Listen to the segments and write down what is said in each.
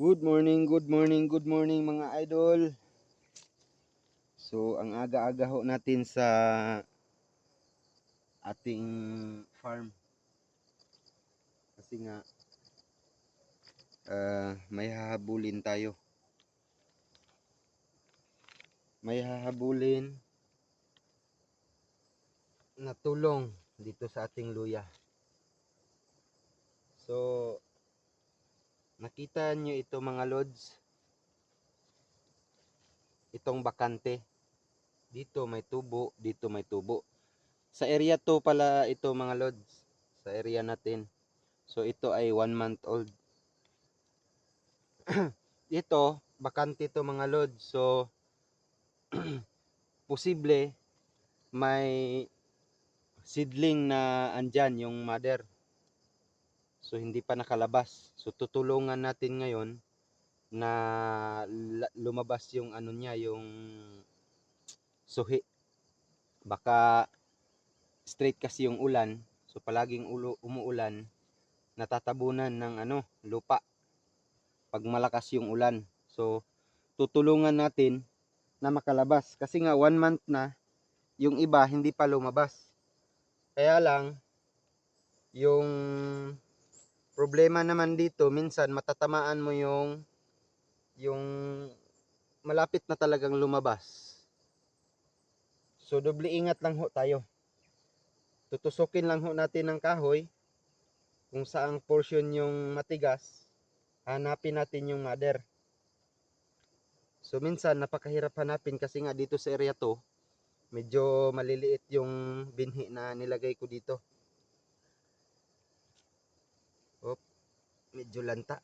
Good morning, good morning, good morning mga idol. So, ang aga-aga ho natin sa ating farm. Kasi nga ah, may hahabulin tayo. May hahabulin na tulong dito sa ating luya. So, Nakita nyo ito mga lods. Itong bakante. Dito may tubo, dito may tubo. Sa area to pala ito mga lods. Sa area natin. So ito ay one month old. ito, bakante to mga lods. So posible may seedling na andyan yung mother. So hindi pa nakalabas. So tutulungan natin ngayon na lumabas yung ano niya, yung suhi. Baka straight kasi yung ulan. So palaging ulo, umuulan, natatabunan ng ano, lupa. Pag malakas yung ulan. So tutulungan natin na makalabas. Kasi nga one month na, yung iba hindi pa lumabas. Kaya lang, yung problema naman dito, minsan matatamaan mo yung yung malapit na talagang lumabas. So doble ingat lang ho tayo. Tutusukin lang ho natin ng kahoy kung saang portion yung matigas, hanapin natin yung mother. So minsan napakahirap hanapin kasi nga dito sa area to, medyo maliliit yung binhi na nilagay ko dito. Medyo lanta.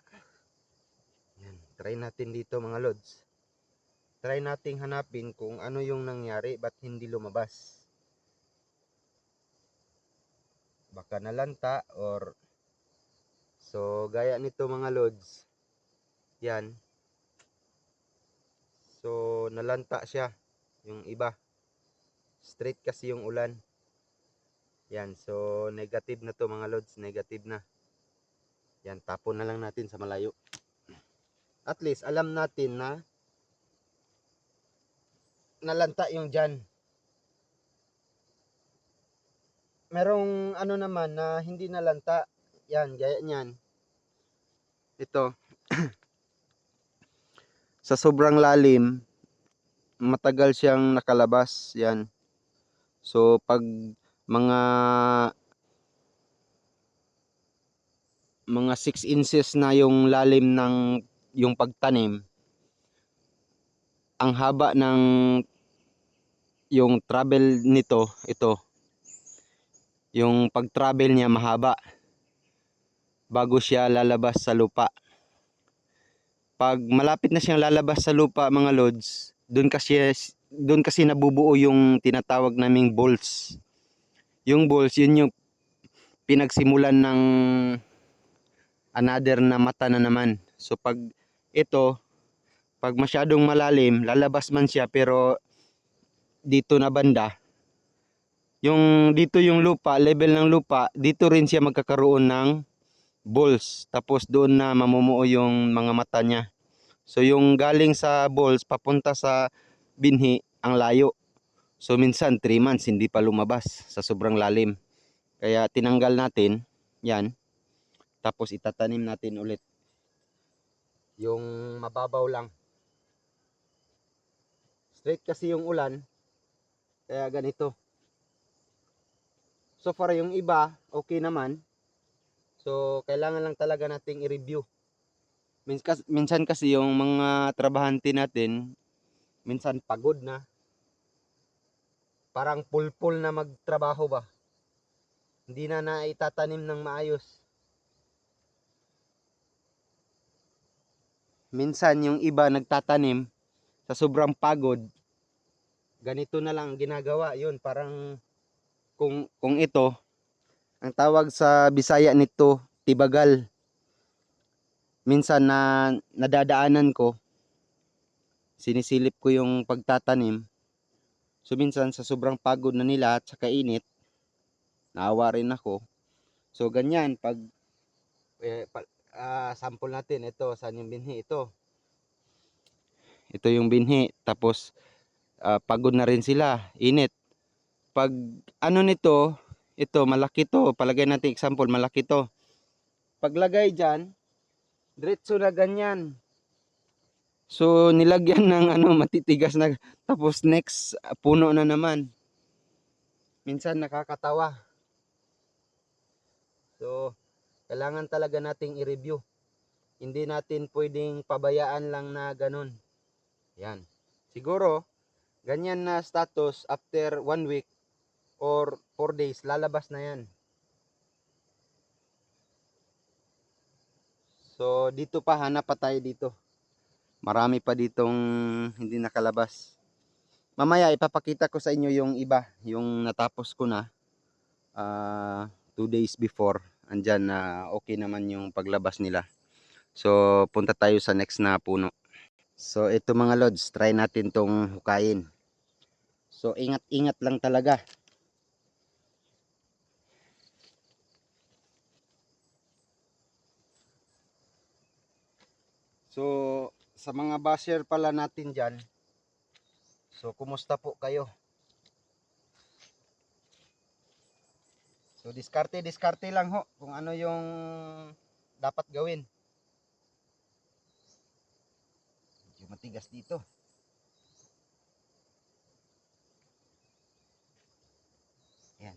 Yan, try natin dito mga lods. Try nating hanapin kung ano yung nangyari, ba't hindi lumabas. Baka nalanta or so gaya nito mga lods. Yan. So nalanta siya yung iba. Straight kasi yung ulan. Yan, so negative na to mga lods, negative na. Yan, tapon na lang natin sa malayo. At least, alam natin na nalanta yung dyan. Merong ano naman na hindi nalanta. Yan, gaya niyan. Ito. sa sobrang lalim, matagal siyang nakalabas. Yan. So, pag mga mga 6 inches na yung lalim ng yung pagtanim ang haba ng yung travel nito ito yung pag travel niya mahaba bago siya lalabas sa lupa. Pag malapit na siyang lalabas sa lupa mga lods doon kasi doon kasi nabubuo yung tinatawag naming bolts. Yung bolts yun yung pinagsimulan ng another na mata na naman. So pag ito, pag masyadong malalim, lalabas man siya pero dito na banda, yung dito yung lupa, level ng lupa, dito rin siya magkakaroon ng balls. Tapos doon na mamumuo yung mga mata niya. So yung galing sa balls papunta sa binhi, ang layo. So minsan 3 months hindi pa lumabas sa sobrang lalim. Kaya tinanggal natin, yan. Tapos itatanim natin ulit. Yung mababaw lang. Straight kasi yung ulan. Kaya ganito. So far yung iba, okay naman. So kailangan lang talaga nating i-review. Minsan kasi yung mga trabahante natin, minsan pagod na. Parang pulpul na magtrabaho ba. Hindi na naitatanim ng maayos. Minsan yung iba nagtatanim sa sobrang pagod ganito na lang ginagawa. Yun parang kung kung ito ang tawag sa Bisaya nito tibagal. Minsan na nadadaanan ko sinisilip ko yung pagtatanim. So minsan sa sobrang pagod na nila at sa kainit naawa rin ako. So ganyan pag eh, ah, sample natin. Ito, saan yung binhi? Ito. Ito yung binhi. Tapos, ah, pagod na rin sila. Init. Pag ano nito, ito, malaki to. Palagay natin example, malaki to. Paglagay dyan, diretso na ganyan. So, nilagyan ng ano, matitigas na. Tapos next, puno na naman. Minsan nakakatawa. So, kailangan talaga nating i-review. Hindi natin pwedeng pabayaan lang na ganun. Yan. Siguro, ganyan na status after one week or four days, lalabas na yan. So, dito pa, hanap pa tayo dito. Marami pa ditong hindi nakalabas. Mamaya, ipapakita ko sa inyo yung iba. Yung natapos ko na. ah two days before. Andyan na okay naman yung paglabas nila. So, punta tayo sa next na puno. So, ito mga lods, try natin tong hukayin. So, ingat-ingat lang talaga. So, sa mga basher pala natin dyan, so, kumusta po kayo? So, diskarte, diskarte lang ho kung ano yung dapat gawin. Medyo matigas dito. Yan.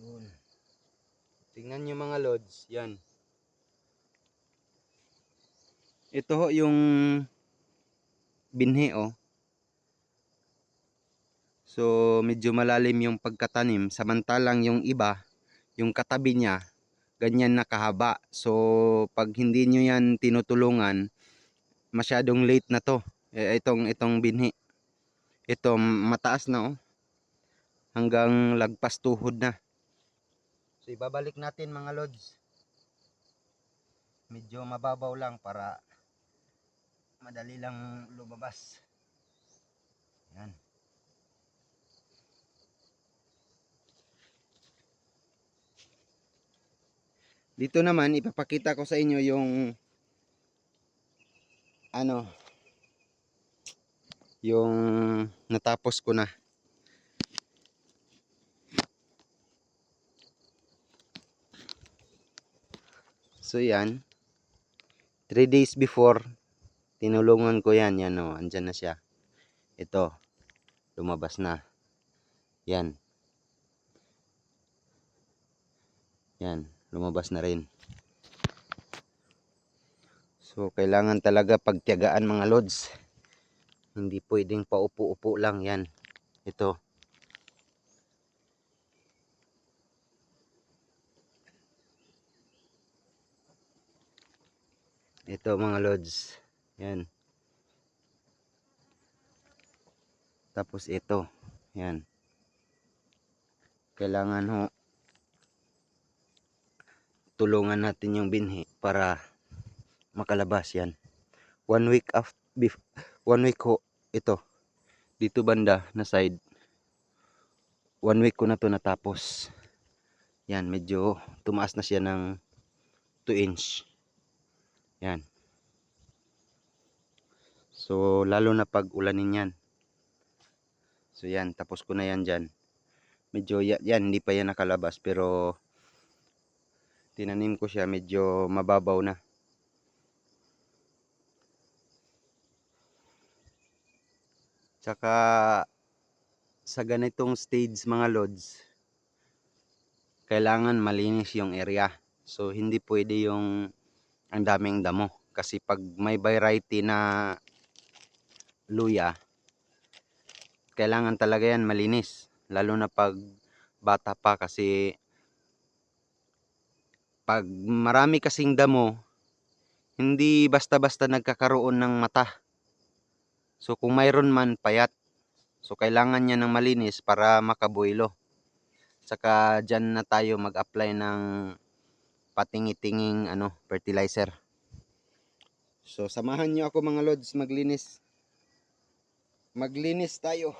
Yun. Tingnan nyo mga lods. Yan. Ito ho yung binhi oh. So medyo malalim yung pagkatanim samantalang yung iba, yung katabi niya ganyan na kahaba. So pag hindi nyo yan tinutulungan, masyadong late na to. Eh, itong itong binhi. Ito mataas na oh. Hanggang lagpas tuhod na. So ibabalik natin mga lods. Medyo mababaw lang para madali lang lumabas. Yan. Dito naman ipapakita ko sa inyo yung ano yung natapos ko na. So yan. 3 days before tinulungan ko yan, yan oh, andyan na siya. Ito. Lumabas na. Yan. Yan, lumabas na rin. So, kailangan talaga pagtiyagaan mga lods. Hindi pwedeng paupo-upo lang yan. Ito. Ito mga lods. Yan. Tapos ito. Yan. Kailangan ho tulungan natin yung binhi para makalabas yan. One week after one week ho ito. Dito banda na side. One week ko na to natapos. Yan medyo tumaas na siya ng 2 inch. Yan. So lalo na pag ulanin yan. So yan tapos ko na yan dyan. Medyo ya- yan hindi pa yan nakalabas pero tinanim ko siya medyo mababaw na. Tsaka sa ganitong stage mga lods kailangan malinis yung area. So hindi pwede yung ang daming damo. Kasi pag may variety na luya kailangan talaga yan malinis. Lalo na pag bata pa kasi pag marami kasing damo hindi basta-basta nagkakaroon ng mata so kung mayroon man payat so kailangan niya ng malinis para makabuelo saka dyan na tayo mag-apply ng patingi-tinging ano, fertilizer. So, samahan nyo ako mga lods maglinis. Maglinis tayo.